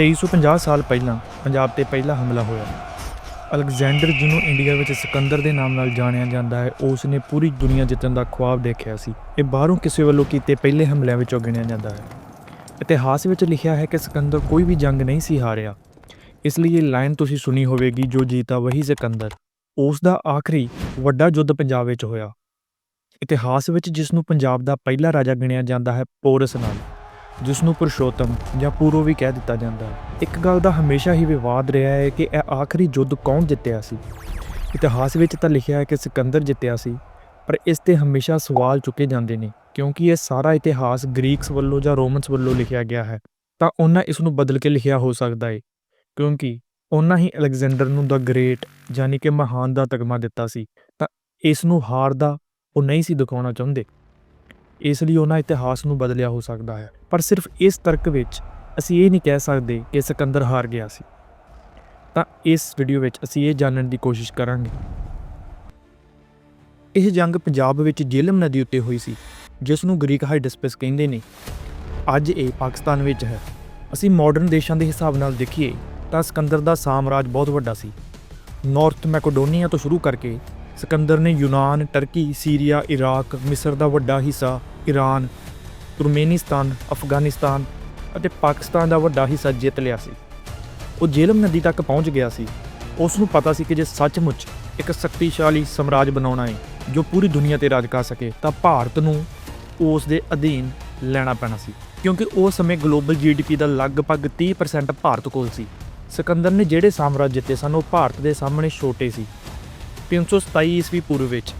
2350 ਸਾਲ ਪਹਿਲਾਂ ਪੰਜਾਬ ਤੇ ਪਹਿਲਾ ਹਮਲਾ ਹੋਇਆ। ਅਲੈਗਜ਼ੈਂਡਰ ਜਿਹਨੂੰ ਇੰਡੀਆ ਵਿੱਚ ਸਿਕੰਦਰ ਦੇ ਨਾਮ ਨਾਲ ਜਾਣਿਆ ਜਾਂਦਾ ਹੈ ਉਸ ਨੇ ਪੂਰੀ ਦੁਨੀਆ ਜਿੱਤਣ ਦਾ ਖੁਆਬ ਦੇਖਿਆ ਸੀ। ਇਹ ਬਾਹਰੋਂ ਕਿਸੇ ਵੱਲੋਂ ਕੀਤੇ ਪਹਿਲੇ ਹਮਲਿਆਂ ਵਿੱਚੋਂ ਗਿਣਿਆ ਜਾਂਦਾ ਹੈ। ਇਤਿਹਾਸ ਵਿੱਚ ਲਿਖਿਆ ਹੈ ਕਿ ਸਿਕੰਦਰ ਕੋਈ ਵੀ ਜੰਗ ਨਹੀਂ ਸੀ ਹਾਰਿਆ। ਇਸ ਲਈ ਇਹ ਲਾਈਨ ਤੁਸੀਂ ਸੁਣੀ ਹੋਵੇਗੀ, ਜੋ ਜੀਤਾ ਵਹੀ ਸਿਕੰਦਰ। ਉਸ ਦਾ ਆਖਰੀ ਵੱਡਾ ਯੁੱਧ ਪੰਜਾਬ ਵਿੱਚ ਹੋਇਆ। ਇਤਿਹਾਸ ਵਿੱਚ ਜਿਸ ਨੂੰ ਪੰਜਾਬ ਦਾ ਪਹਿਲਾ ਰਾਜਾ ਗਿਣਿਆ ਜਾਂਦਾ ਹੈ, ਪੋਰਸ ਨਾਲ। ਜਿਸ ਨੂੰ ਪੁਰਸ਼ੋਤਮ ਜਾਂ ਪੂਰੋ ਵੀ ਕਹਿ ਦਿੱਤਾ ਜਾਂਦਾ ਹੈ। ਇੱਕ ਗੱਲ ਦਾ ਹਮੇਸ਼ਾ ਹੀ ਵਿਵਾਦ ਰਿਹਾ ਹੈ ਕਿ ਇਹ ਆਖਰੀ ਯੁੱਧ ਕੌਣ ਜਿੱਤਿਆ ਸੀ। ਇਤਿਹਾਸ ਵਿੱਚ ਤਾਂ ਲਿਖਿਆ ਹੈ ਕਿ ਸਿਕੰਦਰ ਜਿੱਤਿਆ ਸੀ, ਪਰ ਇਸ ਤੇ ਹਮੇਸ਼ਾ ਸਵਾਲ ਚੁੱਕੇ ਜਾਂਦੇ ਨੇ, ਕਿਉਂਕਿ ਇਹ ਸਾਰਾ ਇਤਿਹਾਸ ਗ੍ਰੀਕਸ ਵੱਲੋਂ ਜਾਂ ਰੋਮਨਸ ਵੱਲੋਂ ਲਿਖਿਆ ਗਿਆ ਹੈ। ਤਾਂ ਉਹਨਾਂ ਇਸ ਨੂੰ ਬਦਲ ਕੇ ਲਿਖਿਆ ਹੋ ਸਕਦਾ ਹੈ ਕਿਉਂਕਿ ਉਹਨਾਂ ਹੀ ਅਲੈਗਜ਼ੈਂਡਰ ਨੂੰ ਦਾ ਗ੍ਰੇਟ ਯਾਨੀ ਕਿ ਮਹਾਨ ਦਾ ਤਗਮਾ ਦਿੱਤਾ ਸੀ। ਤਾਂ ਇਸ ਨੂੰ ਹਾਰ ਦਾ ਉਹ ਨਹੀਂ ਸੀ ਦਿਖਾਉਣਾ ਚਾਹੁੰਦੇ। ਇਸ ਲਈ ਉਹਨਾਂ ਇਤਿਹਾਸ ਨੂੰ ਬਦਲਿਆ ਹੋ ਸਕਦਾ ਹੈ। ਪਰ ਸਿਰਫ ਇਸ ਤਰਕ ਵਿੱਚ ਅਸੀਂ ਇਹ ਨਹੀਂ ਕਹਿ ਸਕਦੇ ਕਿ ਸਿਕੰਦਰ ਹਾਰ ਗਿਆ ਸੀ। ਤਾਂ ਇਸ ਵੀਡੀਓ ਵਿੱਚ ਅਸੀਂ ਇਹ ਜਾਣਨ ਦੀ ਕੋਸ਼ਿਸ਼ ਕਰਾਂਗੇ। ਇਹ ਜੰਗ ਪੰਜਾਬ ਵਿੱਚ ਜੇਲਮ ਨਦੀ ਉੱਤੇ ਹੋਈ ਸੀ ਜਿਸ ਨੂੰ ਗ੍ਰੀਕ ਹਾਈਡਸਪਸ ਕਹਿੰਦੇ ਨੇ। ਅੱਜ ਇਹ ਪਾਕਿਸਤਾਨ ਵਿੱਚ ਹੈ। ਅਸੀਂ ਮਾਡਰਨ ਦੇਸ਼ਾਂ ਦੇ ਹਿਸਾਬ ਨਾਲ ਦੇਖੀਏ ਤਾਂ ਸਿਕੰਦਰ ਦਾ ਸਾਮਰਾਜ ਬਹੁਤ ਵੱਡਾ ਸੀ। ਨਾਰਥ ਮੈਕੋਡੋਨੀਆ ਤੋਂ ਸ਼ੁਰੂ ਕਰਕੇ ਸਿਕੰਦਰ ਨੇ ਯੂਨਾਨ, ਟਰਕੀ, ਸੀਰੀਆ, ਇਰਾਕ, ਮਿਸਰ ਦਾ ਵੱਡਾ ਹਿੱਸਾ ਈਰਾਨ ਤੁਰਮੇਨਿਸਤਾਨ, ਅਫਗਾਨਿਸਤਾਨ ਅਤੇ ਪਾਕਿਸਤਾਨ ਦਾ ਵੱਡਾ ਹਿੱਸਾ ਜਿੱਤ ਲਿਆ ਸੀ। ਉਹ ਜੇਲਮ ਨਦੀ ਤੱਕ ਪਹੁੰਚ ਗਿਆ ਸੀ। ਉਸ ਨੂੰ ਪਤਾ ਸੀ ਕਿ ਜੇ ਸੱਚਮੁੱਚ ਇੱਕ ਸ਼ਕਤੀਸ਼ਾਲੀ ਸਾਮਰਾਜ ਬਣਾਉਣਾ ਹੈ ਜੋ ਪੂਰੀ ਦੁਨੀਆ ਤੇ ਰਾਜ ਕਰ ਸਕੇ, ਤਾਂ ਭਾਰਤ ਨੂੰ ਉਸ ਦੇ ਅਧੀਨ ਲੈਣਾ ਪੈਣਾ ਸੀ। ਕਿਉਂਕਿ ਉਸ ਸਮੇਂ ਗਲੋਬਲ ਜੀਡੀਪੀ ਦਾ ਲਗਭਗ 30% ਭਾਰਤ ਕੋਲ ਸੀ। ਸਿਕੰਦਰ ਨੇ ਜਿਹੜੇ ਸਾਮਰਾਜ ਜਿੱਤੇ ਸਨ, ਉਹ ਭਾਰਤ ਦੇ ਸਾਹਮਣੇ ਛੋਟੇ ਸੀ। 327 ਈਸਵੀ ਪੂਰਵ ਵਿੱਚ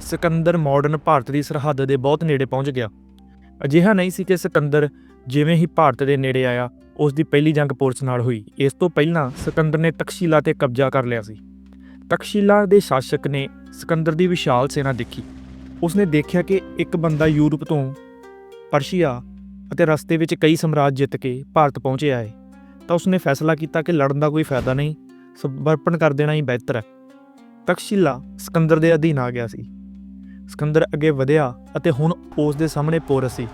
ਸਿਕੰਦਰ ਮਾਡਰਨ ਭਾਰਤ ਦੀ ਸਰਹੱਦ ਦੇ ਬਹੁਤ ਨੇੜੇ ਪਹੁੰਚ ਗਿਆ। ਅਜਿਹਾ ਨਹੀਂ ਸੀ ਕਿ ਸਿਕੰਦਰ ਜਿਵੇਂ ਹੀ ਭਾਰਤ ਦੇ ਨੇੜੇ ਆਇਆ, ਉਸ ਦੀ ਪਹਿਲੀ ਜੰਗ ਪੋਰਸ ਨਾਲ ਹੋਈ। ਇਸ ਤੋਂ ਪਹਿਲਾਂ ਸਿਕੰਦਰ ਨੇ ਤਕਸ਼ੀਲਾ ਤੇ ਕਬਜ਼ਾ ਕਰ ਲਿਆ ਸੀ। ਤਕਸ਼ੀਲਾ ਦੇ ਸ਼ਾਸਕ ਨੇ ਸਿਕੰਦਰ ਦੀ ਵਿਸ਼ਾਲ ਸੈਨਾ ਦੇਖੀ। ਉਸਨੇ ਦੇਖਿਆ ਕਿ ਇੱਕ ਬੰਦਾ ਯੂਰਪ ਤੋਂ ਪਰਸ਼ੀਆ ਅਤੇ ਰਸਤੇ ਵਿੱਚ ਕਈ ਸਾਮਰਾਜ ਜਿੱਤ ਕੇ ਭਾਰਤ ਪਹੁੰਚਿਆ ਹੈ। ਤਾਂ ਉਸਨੇ ਫੈਸਲਾ ਕੀਤਾ ਕਿ ਲੜਨ ਦਾ ਕੋਈ ਫਾਇਦਾ ਨਹੀਂ ਸਮਰਪਣ ਕਰ ਦੇਣਾ ਹੀ ਬਿਹਤਰ ਹੈ। ਤਕਸ਼ੀਲਾ ਸਿਕੰਦਰ ਦੇ ਅਧੀਨ ਆ ਗਿਆ ਸੀ। ਸਿਕੰਦਰ ਅੱਗੇ ਵਧਿਆ ਅਤੇ ਹੁਣ ਉਸ ਦੇ ਸਾਹਮਣੇ ਪੋਰਸ ਸੀ।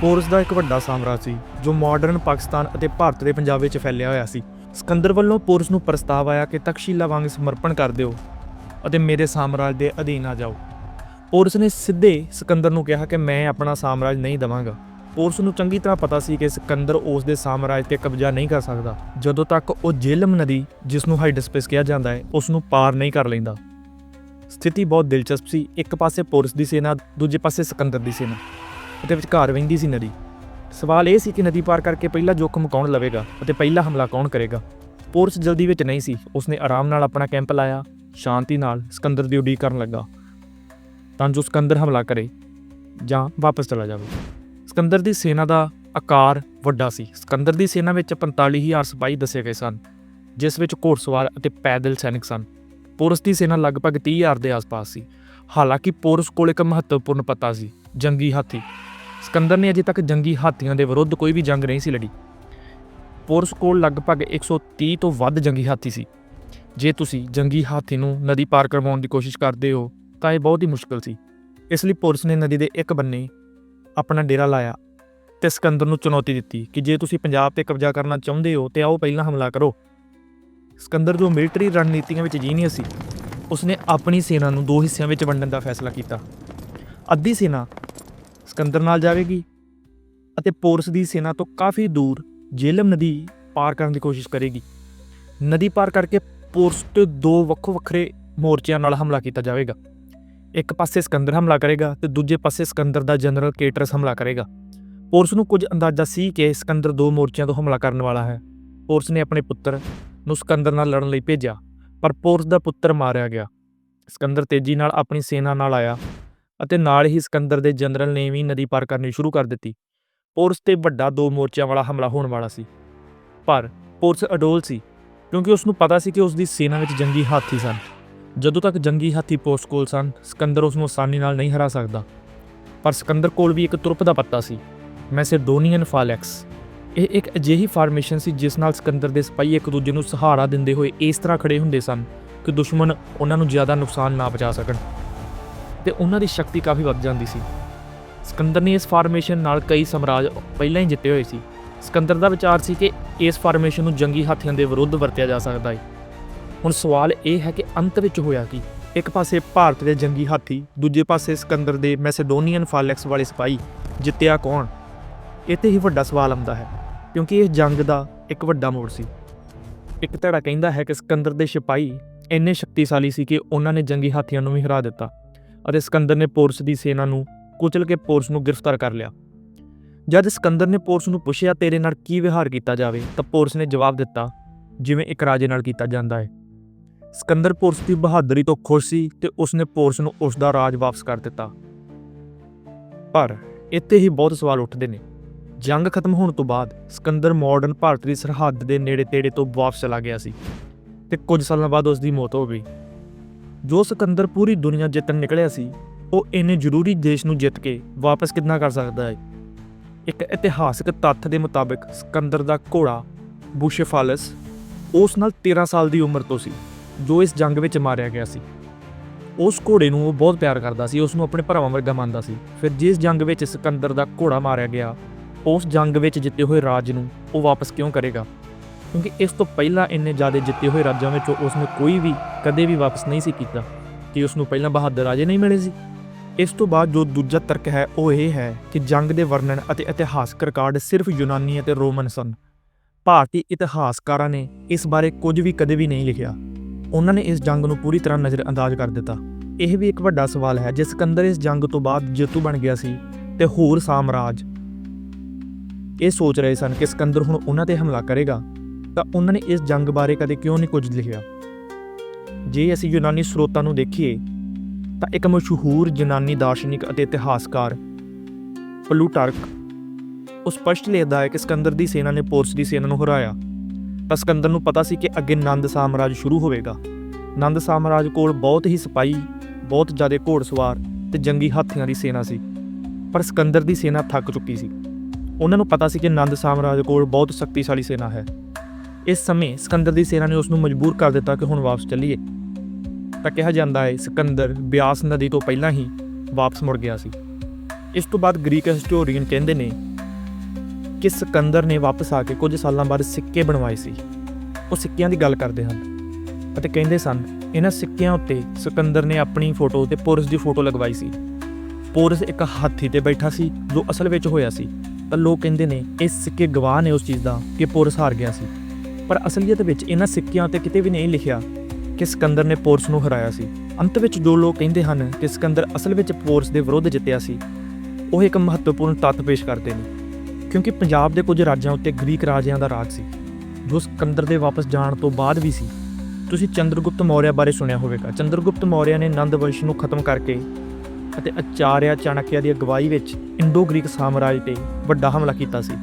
ਪੋਰਸ ਦਾ ਇੱਕ ਵੱਡਾ ਸਾਮਰਾਜ ਸੀ, ਜੋ ਮਾਡਰਨ ਪਾਕਿਸਤਾਨ ਅਤੇ ਭਾਰਤ ਦੇ ਪੰਜਾਬ ਵਿੱਚ ਫੈਲਿਆ ਹੋਇਆ ਸੀ। ਸਿਕੰਦਰ ਵੱਲੋਂ ਪੋਰਸ ਨੂੰ ਪ੍ਰਸਤਾਵ ਆਇਆ ਕਿ ਤਕਸ਼ੀਲਾ ਵਾਂਗ ਸਮਰਪਣ ਕਰ ਦਿਓ ਅਤੇ ਮੇਰੇ ਸਾਮਰਾਜ ਦੇ ਅਧੀਨ ਆ ਜਾਓ। ਪੋਰਸ ਨੇ ਸਿੱਧੇ ਸਿਕੰਦਰ ਨੂੰ ਕਿਹਾ ਕਿ ਮੈਂ ਆਪਣਾ ਸਾਮਰਾਜ ਨਹੀਂ ਦਵਾਂਗਾ। ਪੋਰਸ ਨੂੰ ਚੰਗੀ ਤਰ੍ਹਾਂ ਪਤਾ ਸੀ ਕਿ ਸਿਕੰਦਰ ਉਸ ਦੇ ਸਾਮਰਾਜ ਤੇ ਕਬਜ਼ਾ ਨਹੀਂ ਕਰ ਸਕਦਾ। ਜਦੋਂ ਤੱਕ ਉਹ ਜੇਲਮ ਨਦੀ, ਜਿਸ ਨੂੰ ਹਾਈਡਸਪੇਸ ਕਿਹਾ ਜਾਂਦਾ ਹੈ, ਉਸ ਨੂੰ ਪਾਰ ਨਹੀਂ ਕਰ ਲੈਂਦਾ। ਸਥਿਤੀ ਬਹੁਤ ਦਿਲਚਸਪ ਸੀ। ਇੱਕ ਪਾਸੇ ਪੋਰਸ ਦੀ ਸੈਨਾ, ਦੂਜੇ ਪਾਸੇ ਸਿਕੰਦਰ ਦੀ ਸੈਨਾ। ਅਤੇ ਵਿਚਕਾਰ ਵਹਿੰਦੀ ਸੀ ਨਦੀ। ਸਵਾਲ ਇਹ ਸੀ ਕਿ ਨਦੀ ਪਾਰ ਕਰਕੇ ਪਹਿਲਾ ਜੋਖਮ ਕੌਣ ਲਵੇਗਾ ਅਤੇ ਪਹਿਲਾ ਹਮਲਾ ਕੌਣ ਕਰੇਗਾ? ਪੋਰਸ ਜਲਦੀ ਵਿੱਚ ਨਹੀਂ ਸੀ। ਉਸਨੇ ਆਰਾਮ ਨਾਲ ਆਪਣਾ ਕੈਂਪ ਲਾਇਆ, ਸ਼ਾਂਤੀ ਨਾਲ ਸਿਕੰਦਰ ਦੀ ਉਡੀਕ ਕਰਨ ਲੱਗਾ। ਤਾਂ ਜੋ ਸਿਕੰਦਰ ਹਮਲਾ ਕਰੇ ਜਾਂ ਵਾਪਸ ਚਲਾ ਜਾਵੇ। ਸਿਕੰਦਰ ਦੀ ਸੈਨਾ ਦਾ ਆਕਾਰ ਵੱਡਾ ਸੀ। ਸਿਕੰਦਰ ਦੀ ਸੈਨਾ ਵਿੱਚ 45000 ਸਿਪਾਹੀ ਦੱਸੇ ਗਏ ਸਨ, ਜਿਸ ਵਿੱਚ ਘੋੜਸਵਾਰ ਅਤੇ ਪੈਦਲ ਸੈਨਿਕ ਸਨ। ਪੋਰਸ ਦੀ ਸੈਨਾ ਲਗਭਗ 30000 ਦੇ ਆਸ-ਪਾਸ ਸੀ। ਹਾਲਾਂਕਿ ਪੋਰਸ ਕੋਲ ਇੱਕ ਮਹੱਤਵਪੂਰਨ ਪਤਾ ਸੀ, ਜੰਗੀ ਹਾਥੀ। ਸਿਕੰਦਰ ਨੇ ਅਜੇ ਤੱਕ ਜੰਗੀ ਹਾਥੀਆਂ ਦੇ ਵਿਰੁੱਧ ਕੋਈ ਵੀ ਜੰਗ ਨਹੀਂ ਸੀ ਲੜੀ। ਪੋਰਸ ਕੋਲ ਲਗਭਗ 130 ਤੋਂ ਵੱਧ ਜੰਗੀ ਹਾਥੀ ਸੀ। ਜੇ ਤੁਸੀਂ ਜੰਗੀ ਹਾਥੀ ਨੂੰ ਨਦੀ ਪਾਰ ਕਰਵਾਉਣ ਦੀ ਕੋਸ਼ਿਸ਼ ਕਰਦੇ ਹੋ, ਤਾਂ ਇਹ ਬਹੁਤ ਹੀ ਮੁਸ਼ਕਲ ਸੀ। ਇਸ ਲਈ ਪੋਰਸ ਨੇ ਨਦੀ ਦੇ ਇੱਕ ਬੰਨੇ ਆਪਣਾ ਡੇਰਾ ਲਾਇਆ ਤੇ ਸਿਕੰਦਰ ਨੂੰ ਚੁਣੌਤੀ ਦਿੱਤੀ ਕਿ ਜੇ ਤੁਸੀਂ ਪੰਜਾਬ ਤੇ ਕਬਜ਼ਾ ਕਰਨਾ ਚਾਹੁੰਦੇ ਹੋ ਤੇ ਆਓ ਪਹਿਲਾਂ ਹਮਲਾ ਕਰੋ। ਸਿਕੰਦਰ ਜੋ ਮਿਲਟਰੀ ਰਣਨੀਤੀਆਂ ਵਿੱਚ ਜੀਨੀਅਸ ਸੀ, ਉਸਨੇ ਆਪਣੀ ਸੈਨਾ ਨੂੰ ਦੋ ਹਿੱਸਿਆਂ ਵਿੱਚ ਵੰਡਣ ਦਾ ਫੈਸਲਾ ਕੀਤਾ। ਅੱਧੀ ਸੈਨਾ ਸਿਕੰਦਰ ਨਾਲ ਜਾਵੇਗੀ ਅਤੇ ਪੋਰਸ ਦੀ ਸੈਨਾ ਤੋਂ ਕਾਫੀ ਦੂਰ ਜੇਲਮ ਨਦੀ ਪਾਰ ਕਰਨ ਦੀ ਕੋਸ਼ਿਸ਼ ਕਰੇਗੀ। ਨਦੀ ਪਾਰ ਕਰਕੇ ਪੋਰਸ ਤੇ ਦੋ ਵੱਖੋ ਵੱਖਰੇ ਮੋਰਚਿਆਂ ਨਾਲ ਹਮਲਾ ਕੀਤਾ ਜਾਵੇਗਾ। ਇੱਕ ਪਾਸੇ ਸਿਕੰਦਰ ਹਮਲਾ ਕਰੇਗਾ ਤੇ ਦੂਜੇ ਪਾਸੇ ਸਿਕੰਦਰ ਦਾ ਜਨਰਲ ਕੇਟਰਸ ਹਮਲਾ ਕਰੇਗਾ। ਪੋਰਸ ਨੂੰ ਕੁਝ ਅੰਦਾਜ਼ਾ ਸੀ ਕਿ ਸਿਕੰਦਰ ਦੋ ਮੋਰਚਿਆਂ ਤੋਂ ਹਮਲਾ ਕਰਨ ਵਾਲਾ ਹੈ। ਪੋਰਸ ਨੇ ਆਪਣੇ ਪੁੱਤਰ ਨੂੰ ਸਿਕੰਦਰ ਨਾਲ ਲੜਨ ਲਈ ਭੇਜਿਆ, ਪਰ ਪੋਰਸ ਦਾ ਪੁੱਤਰ ਮਾਰਿਆ ਗਿਆ। ਸਿਕੰਦਰ ਤੇਜ਼ੀ ਨਾਲ ਆਪਣੀ ਸੈਨਾ ਨਾਲ ਆਇਆ ਅਤੇ ਨਾਲ ਹੀ ਸਿਕੰਦਰ ਦੇ ਜਨਰਲ ਨੇ ਵੀ ਨਦੀ ਪਾਰ ਕਰਨੀ ਸ਼ੁਰੂ ਕਰ ਦਿੱਤੀ। ਪੋਰਸ ਤੇ ਵੱਡਾ ਦੋ ਮੋਰਚਿਆਂ ਵਾਲਾ ਹਮਲਾ ਹੋਣ ਵਾਲਾ ਸੀ। ਪਰ ਪੋਰਸ ਅਡੋਲ ਸੀ, ਕਿਉਂਕਿ ਉਸ ਨੂੰ ਪਤਾ ਸੀ ਕਿ ਉਸ ਦੀ ਸੈਨਾ ਵਿੱਚ ਜੰਗੀ ਹਾਥੀ ਸਨ। ਜਦੋਂ ਤੱਕ ਜੰਗੀ ਹਾਥੀ ਪੋਸਟ ਕੋਲ ਸਨ, ਸਿਕੰਦਰ ਉਸ ਨੂੰ ਆਸਾਨੀ ਨਾਲ ਨਹੀਂ ਹਰਾ ਸਕਦਾ। ਪਰ ਸਿਕੰਦਰ ਕੋਲ ਵੀ ਇੱਕ ਤੁਰਪ ਦਾ ਪੱਤਾ ਸੀ, ਮੈਸੇਡੋਨੀਅਨ ਫਾਲੈਕਸ। ਇਹ ਇੱਕ ਅਜਿਹੀ ਫਾਰਮੇਸ਼ਨ ਸੀ ਜਿਸ ਨਾਲ ਸਿਕੰਦਰ ਦੇ ਸਿਪਾਹੀ ਇੱਕ ਦੂਜੇ ਨੂੰ ਸਹਾਰਾ ਦਿੰਦੇ ਹੋਏ ਇਸ ਤਰ੍ਹਾਂ ਖੜੇ ਹੁੰਦੇ ਸਨ ਕਿ ਦੁਸ਼ਮਣ ਉਹਨਾਂ ਨੂੰ ਜ਼ਿਆਦਾ ਨੁਕਸਾਨ ਨਾ ਪਹੁੰਚਾ ਸਕਣ। ਤੇ ਉਹਨਾਂ ਦੀ ਸ਼ਕਤੀ ਕਾਫੀ ਵੱਧ ਜਾਂਦੀ ਸੀ। ਸਿਕੰਦਰ ਨੇ ਇਸ ਫਾਰਮੇਸ਼ਨ ਨਾਲ ਕਈ ਸਮਰਾਜ ਪਹਿਲਾਂ ਹੀ ਜਿੱਤੇ ਹੋਏ ਸੀ। ਸਿਕੰਦਰ ਦਾ ਵਿਚਾਰ ਸੀ ਕਿ ਇਸ ਫਾਰਮੇਸ਼ਨ ਨੂੰ ਜੰਗੀ ਹਾਥੀਆਂ ਦੇ ਵਿਰੁੱਧ ਵਰਤਿਆ ਜਾ ਸਕਦਾ ਹੈ ਹੁਣ ਸਵਾਲ ਇਹ ਹੈ ਕਿ ਅੰਤ ਵਿੱਚ ਹੋਇਆ ਕੀ? ਇੱਕ ਪਾਸੇ ਭਾਰਤ ਦੇ ਜੰਗੀ ਹਾਥੀ, ਦੂਜੇ ਪਾਸੇ ਸਿਕੰਦਰ ਦੇ ਮੈਸੇਡੋਨੀਅਨ ਫਾਲੈਕਸ ਵਾਲੇ ਸਿਪਾਹੀ, ਜਿੱਤਿਆ ਕੌਣ? ਇੱਥੇ ਹੀ ਵੱਡਾ ਸਵਾਲ ਆਉਂਦਾ ਹੈ, ਕਿਉਂਕਿ ਇਹ ਜੰਗ ਦਾ ਇੱਕ ਵੱਡਾ ਮੋੜ ਸੀ। ਇੱਕ ਧੜਾ ਕਹਿੰਦਾ ਹੈ ਕਿ ਸਿਕੰਦਰ ਦੇ ਸਿਪਾਹੀ ਇੰਨੇ ਸ਼ਕਤੀਸ਼ਾਲੀ ਸੀ ਕਿ ਉਹਨਾਂ ਨੇ ਜੰਗੀ ਹਾਥੀਆਂ ਨੂੰ ਵੀ ਹਰਾ ਦਿੱਤਾ ਅਤੇ ਸਿਕੰਦਰ ਨੇ ਪੋਰਸ ਦੀ ਸੈਨਾ ਨੂੰ ਕੁਚਲ ਕੇ ਪੋਰਸ ਨੂੰ ਗ੍ਰਿਫਤਾਰ ਕਰ ਲਿਆ। ਜਦ ਸਿਕੰਦਰ ਨੇ ਪੋਰਸ ਨੂੰ ਪੁੱਛਿਆ ਤੇਰੇ ਨਾਲ ਕੀ ਵਿਹਾਰ ਕੀਤਾ ਜਾਵੇ, ਤਾਂ ਪੋਰਸ ਨੇ ਜਵਾਬ ਦਿੱਤਾ, ਜਿਵੇਂ ਇੱਕ ਰਾਜੇ ਨਾਲ ਕੀਤਾ ਜਾਂਦਾ ਹੈ। ਸਿਕੰਦਰ ਪੁਰਸ਼ ਦੀ ਬਹਾਦਰੀ ਤੋਂ ਖੁਸ਼ ਸੀ ਤੇ ਉਸਨੇ ਪੁਰਸ ਨੂੰ ਉਸ ਦਾ ਰਾਜ ਵਾਪਸ ਕਰ ਦਿੱਤਾ। ਪਰ ਇੱਥੇ ਹੀ ਬਹੁਤ ਸਵਾਲ ਉੱਠਦੇ ਨੇ। ਜੰਗ ਖਤਮ ਹੋਣ ਤੋਂ ਬਾਅਦ ਸਿਕੰਦਰ ਮਾਡਰਨ ਭਾਰਤ ਦੀ ਸਰਹੱਦ ਦੇ ਨੇੜੇ-ਤੇੜੇ ਤੋਂ ਵਾਪਸ ਚਲਾ ਗਿਆ ਸੀ ਤੇ ਕੁਝ ਸਾਲਾਂ ਬਾਅਦ ਉਸ ਦੀ ਮੌਤ ਹੋ ਗਈ। ਜੋ ਸਿਕੰਦਰ ਪੂਰੀ ਦੁਨੀਆ ਜਿੱਤਣ ਨਿਕਲਿਆ ਸੀ, ਉਹ ਇੰਨੇ ਜ਼ਰੂਰੀ ਦੇਸ਼ ਨੂੰ ਜਿੱਤ ਕੇ ਵਾਪਸ ਕਿੱਦਾਂ ਕਰ ਸਕਦਾ ਹੈ? ਇੱਕ ਇਤਿਹਾਸਕ ਤੱਥ ਦੇ ਮੁਤਾਬਕ ਸਿਕੰਦਰ ਦਾ ਘੋੜਾ ਬੂਸ਼ੇਫਾਲਸ ਉਸ ਨਾਲ 13 ਸਾਲ ਦੀ ਉਮਰ ਤੋਂ ਸੀ। ਜੋ ਇਸ ਜੰਗ ਵਿੱਚ ਮਾਰਿਆ ਗਿਆ ਸੀ। ਉਸ ਘੋੜੇ ਨੂੰ ਉਹ ਬਹੁਤ ਪਿਆਰ ਕਰਦਾ ਸੀ, ਉਸ ਨੂੰ ਆਪਣੇ ਭਰਾਵਾਂ ਵਰਗਾ ਮੰਨਦਾ ਸੀ। ਫਿਰ ਜਿਸ ਜੰਗ ਵਿੱਚ ਸਿਕੰਦਰ ਦਾ ਘੋੜਾ ਮਾਰਿਆ ਗਿਆ, ਉਸ ਜੰਗ ਵਿੱਚ ਜਿੱਤੇ ਹੋਏ ਰਾਜ ਨੂੰ ਉਹ ਵਾਪਸ ਕਿਉਂ ਕਰੇਗਾ? ਕਿਉਂਕਿ ਇਸ ਤੋਂ ਪਹਿਲਾਂ ਇੰਨੇ ਜ਼ਿਆਦਾ ਜਿੱਤੇ ਹੋਏ ਰਾਜਾਂ ਵਿੱਚੋਂ ਉਸ ਨੇ ਕੋਈ ਵੀ ਕਦੇ ਵੀ ਵਾਪਸ ਨਹੀਂ ਸੀ ਕੀਤਾ ਕਿ ਉਸ ਨੂੰ ਪਹਿਲਾਂ ਬਹਾਦਰ ਰਾਜੇ ਨਹੀਂ ਮਿਲੇ ਸੀ। ਇਸ ਤੋਂ ਬਾਅਦ ਜੋ ਦੂਜਾ ਤਰਕ ਹੈ, ਉਹ ਇਹ ਹੈ ਕਿ ਜੰਗ ਦੇ ਵਰਣਨ ਅਤੇ ਇਤਿਹਾਸਕ ਰਿਕਾਰਡ ਸਿਰਫ ਯੂਨਾਨੀ ਅਤੇ ਰੋਮਨ ਸਨ। ਭਾਰਤੀ ਇਤਿਹਾਸਕਾਰਾਂ ਨੇ ਇਸ ਬਾਰੇ ਕੁਝ ਵੀ ਕਦੇ ਵੀ ਨਹੀਂ ਲਿਖਿਆ। ਉਹਨਾਂ ਨੇ ਇਸ ਜੰਗ ਨੂੰ ਪੂਰੀ ਤਰ੍ਹਾਂ ਨਜ਼ਰਅੰਦਾਜ਼ ਕਰ ਦਿੱਤਾ। ਇਹ ਵੀ ਇੱਕ ਵੱਡਾ ਸਵਾਲ ਹੈ, ਜੇ ਸਿਕੰਦਰ ਇਸ ਜੰਗ ਤੋਂ ਬਾਅਦ ਜੇਤੂ ਬਣ ਗਿਆ ਸੀ ਤੇ ਹੋਰ ਸਾਮਰਾਜ। ਇਹ ਸੋਚ ਰਹੇ ਸਨ ਕਿ ਸਿਕੰਦਰ ਹੁਣ ਉਹਨਾਂ ਤੇ ਹਮਲਾ ਕਰੇਗਾ, ਤਾਂ ਉਹਨਾਂ ਨੇ ਇਸ ਜੰਗ ਬਾਰੇ ਕਦੇ ਕਿਉਂ ਨਹੀਂ ਕੁਝ ਲਿਖਿਆ? ਜੇ ਅਸੀਂ ਯੂਨਾਨੀ ਸਰੋਤਾਂ ਨੂੰ ਦੇਖੀਏ, ਤਾਂ ਇੱਕ ਮਸ਼ਹੂਰ ਯੂਨਾਨੀ ਦਾਰਸ਼ਨਿਕ ਅਤੇ ਇਤਿਹਾਸਕਾਰ, ਪਲੂਟਾਰਕ, ਉਹ ਸਪਸ਼ਟ ਲਿਖਦਾ ਹੈ ਕਿ ਸਿਕੰਦਰ ਦੀ ਸੈਨਾ ਨੇ ਪੋਰਸ ਦੀ ਸੈਨਾ ਨੂੰ ਹਰਾਇਆ। ਤਾਂ ਸਿਕੰਦਰ ਨੂੰ ਪਤਾ ਸੀ ਕਿ ਅੱਗੇ ਨੰਦ ਸਾਮਰਾਜ ਸ਼ੁਰੂ ਹੋਵੇਗਾ। ਨੰਦ ਸਾਮਰਾਜ ਕੋਲ ਬਹੁਤ ਹੀ ਸਿਪਾਹੀ, ਬਹੁਤ ਜ਼ਿਆਦਾ ਘੋੜਸਵਾਰ ਤੇ ਜੰਗੀ ਹਾਥੀਆਂ ਦੀ ਸੈਨਾ ਸੀ, ਪਰ ਸਿਕੰਦਰ ਦੀ ਸੈਨਾ ਥੱਕ ਚੁੱਕੀ ਸੀ। ਉਹਨਾਂ ਨੂੰ ਪਤਾ ਸੀ ਕਿ ਨੰਦ ਸਾਮਰਾਜ ਕੋਲ ਬਹੁਤ ਸ਼ਕਤੀਸ਼ਾਲੀ ਸੈਨਾ ਹੈ। ਇਸ ਸਮੇਂ ਸਿਕੰਦਰ ਦੀ ਸੈਨਾ ਨੇ ਉਸ ਨੂੰ ਮਜਬੂਰ ਕਰ ਦਿੱਤਾ ਕਿ ਹੁਣ ਵਾਪਸ ਚੱਲੀਏ। ਤਾਂ ਕਿਹਾ ਜਾਂਦਾ ਹੈ, ਸਿਕੰਦਰ ਬਿਆਸ ਨਦੀ ਤੋਂ ਪਹਿਲਾਂ ਹੀ ਵਾਪਸ ਮੁੜ ਗਿਆ ਸੀ। ਇਸ ਤੋਂ ਬਾਅਦ ਗ੍ਰੀਕ ਹਿਸਟੋਰੀਅਨ ਕਹਿੰਦੇ ਨੇ ਕਿ ਸਿਕੰਦਰ ਨੇ ਵਾਪਸ ਆ ਕੇ ਕੁਝ ਸਾਲਾਂ ਬਾਅਦ ਸਿੱਕੇ ਬਣਵਾਏ ਸੀ। ਉਹ ਸਿੱਕਿਆਂ ਦੀ ਗੱਲ ਕਰਦੇ ਹਨ ਅਤੇ ਕਹਿੰਦੇ ਸਨ, ਇਹਨਾਂ ਸਿੱਕਿਆਂ ਉੱਤੇ ਸਿਕੰਦਰ ਨੇ ਆਪਣੀ ਫੋਟੋ ਤੇ ਪੋਰਸ ਦੀ ਫੋਟੋ ਲਗਵਾਈ ਸੀ। ਪੋਰਸ ਇੱਕ ਹਾਥੀ ਤੇ ਬੈਠਾ ਸੀ, ਜੋ ਅਸਲ ਵਿੱਚ ਹੋਇਆ ਸੀ। ਤਾਂ ਲੋਕ ਕਹਿੰਦੇ ਨੇ, ਇਹ ਸਿੱਕੇ ਗਵਾਹ ਨੇ ਉਸ ਚੀਜ਼ ਦਾ ਕਿ ਪੋਰਸ ਹਾਰ ਗਿਆ ਸੀ। ਪਰ ਅਸਲੀਅਤ ਵਿੱਚ ਇਹਨਾਂ ਸਿੱਕਿਆਂ ਉੱਤੇ ਕਿਤੇ ਵੀ ਨਹੀਂ ਲਿਖਿਆ ਕਿ ਸਿਕੰਦਰ ਨੇ ਪੋਰਸ ਨੂੰ ਹਰਾਇਆ ਸੀ। ਅੰਤ ਵਿੱਚ ਜੋ ਲੋਕ ਕਹਿੰਦੇ ਹਨ ਕਿ ਸਿਕੰਦਰ ਅਸਲ ਵਿੱਚ ਪੋਰਸ ਦੇ ਵਿਰੁੱਧ ਜਿੱਤਿਆ ਸੀ, ਉਹ ਇੱਕ ਮਹੱਤਵਪੂਰਨ ਤੱਥ ਪੇਸ਼ ਕਰਦੇ ਨੇ। ਕਿਉਂਕਿ ਪੰਜਾਬ ਦੇ ਕੁਝ ਰਾਜਾਂ ਉੱਤੇ ਗ੍ਰੀਕ ਰਾਜਿਆਂ ਦਾ ਰਾਜ ਸੀ, ਜੋ ਸਿਕੰਦਰ ਦੇ ਵਾਪਸ ਜਾਣ ਤੋਂ ਬਾਅਦ ਵੀ ਸੀ। ਤੁਸੀਂ ਚੰਦਰਗੁਪਤ ਮੌਰਿਆ ਬਾਰੇ ਸੁਣਿਆ ਹੋਵੇਗਾ। ਚੰਦਰਗੁਪਤ ਮੌਰਿਆ ਨੇ ਨੰਦ ਵੰਸ਼ ਨੂੰ ਖਤਮ ਕਰਕੇ ਅਤੇ ਆਚਾਰਿਆ ਚਾਣਕਿਆ ਦੀ ਅਗਵਾਈ ਵਿੱਚ ਇੰਡੋ ਗ੍ਰੀਕ ਸਾਮਰਾਜ ਤੇ ਵੱਡਾ ਹਮਲਾ ਕੀਤਾ ਸੀ।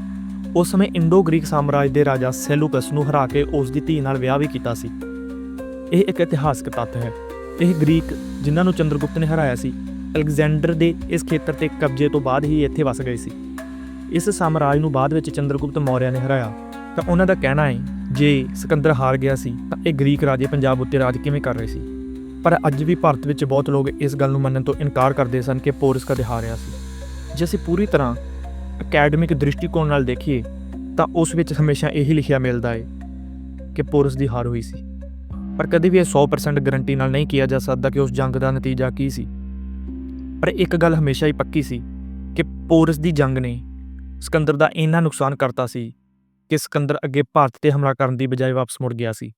ਉਸ ਸਮੇਂ ਇੰਡੋ ਗ੍ਰੀਕ ਸਾਮਰਾਜ ਦੇ ਰਾਜਾ ਸੈਲੂਕਸ ਨੂੰ ਹਰਾ ਕੇ ਉਸ ਦੀ ਧੀ ਨਾਲ ਵਿਆਹ ਵੀ ਕੀਤਾ ਸੀ। ਇਹ ਇੱਕ ਇਤਿਹਾਸਕ ਤੱਥ ਹੈ। ਇਹ ਗ੍ਰੀਕ ਜਿਨ੍ਹਾਂ ਨੂੰ ਚੰਦਰਗੁਪਤ ਨੇ ਹਰਾਇਆ ਸੀ, ਅਲੈਗਜ਼ੈਂਡਰ ਦੇ ਇਸ ਖੇਤਰ ਤੇ ਕਬਜ਼ੇ ਤੋਂ ਬਾਅਦ ਹੀ ਇੱਥੇ ਵਸ ਗਏ ਸੀ। ਇਸ ਸਾਮਰਾਜ ਨੂੰ ਬਾਅਦ ਵਿੱਚ ਚੰਦਰਗੁਪਤ ਮੌਰਿਆ ਨੇ ਹਰਾਇਆ। ਤਾਂ ਉਹਨਾਂ ਦਾ ਕਹਿਣਾ ਹੈ, ਜੇ ਸਿਕੰਦਰ ਹਾਰ ਗਿਆ ਸੀ, ਤਾਂ ਇਹ ਗ੍ਰੀਕ ਰਾਜੇ ਪੰਜਾਬ ਉੱਤੇ ਰਾਜ ਕਿਵੇਂ ਕਰ ਰਹੇ ਸੀ? ਪਰ ਅੱਜ ਵੀ ਭਾਰਤ ਵਿੱਚ ਬਹੁਤ ਲੋਕ ਇਸ ਗੱਲ ਨੂੰ ਮੰਨਣ ਤੋਂ ਇਨਕਾਰ ਕਰਦੇ ਸਨ ਕਿ ਪੋਰਸ ਕਦੇ ਹਾਰਿਆ ਸੀ। ਜੇ ਅਸੀਂ ਪੂਰੀ ਤਰ੍ਹਾਂ ਅਕੈਡਮਿਕ ਦ੍ਰਿਸ਼ਟੀਕੋਣ ਨਾਲ ਦੇਖੀਏ, ਤਾਂ ਉਸ ਵਿੱਚ ਹਮੇਸ਼ਾ ਇਹੀ ਲਿਖਿਆ ਮਿਲਦਾ ਹੈ ਕਿ ਪੋਰਸ ਦੀ ਹਾਰ ਹੋਈ ਸੀ। ਪਰ ਕਦੇ ਵੀ ਇਹ 100% ਗਾਰੰਟੀ ਨਾਲ ਨਹੀਂ ਕਿਹਾ ਜਾ ਸਕਦਾ ਕਿ ਉਸ ਜੰਗ ਦਾ ਨਤੀਜਾ ਕੀ ਸੀ। ਪਰ ਇੱਕ ਗੱਲ ਹਮੇਸ਼ਾ ਹੀ ਪੱਕੀ ਸੀ ਕਿ ਪੋਰਸ ਦੀ ਜੰਗ ਨੇ ਸਿਕੰਦਰ ਦਾ ਇੰਨਾ ਨੁਕਸਾਨ ਕਰਤਾ ਸੀ ਕਿ ਸਿਕੰਦਰ ਅੱਗੇ ਭਾਰਤ ਤੇ ਹਮਲਾ ਕਰਨ ਦੀ ਬਜਾਏ ਵਾਪਸ ਮੁੜ ਗਿਆ ਸੀ।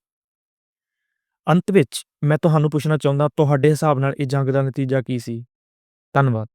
ਅੰਤ ਵਿੱਚ ਮੈਂ ਤੁਹਾਨੂੰ ਪੁੱਛਣਾ ਚਾਹੁੰਦਾ, ਤੁਹਾਡੇ ਹਿਸਾਬ ਨਾਲ ਇਹ ਜੰਗ ਦਾ ਨਤੀਜਾ ਕੀ ਸੀ? ਧੰਨਵਾਦ।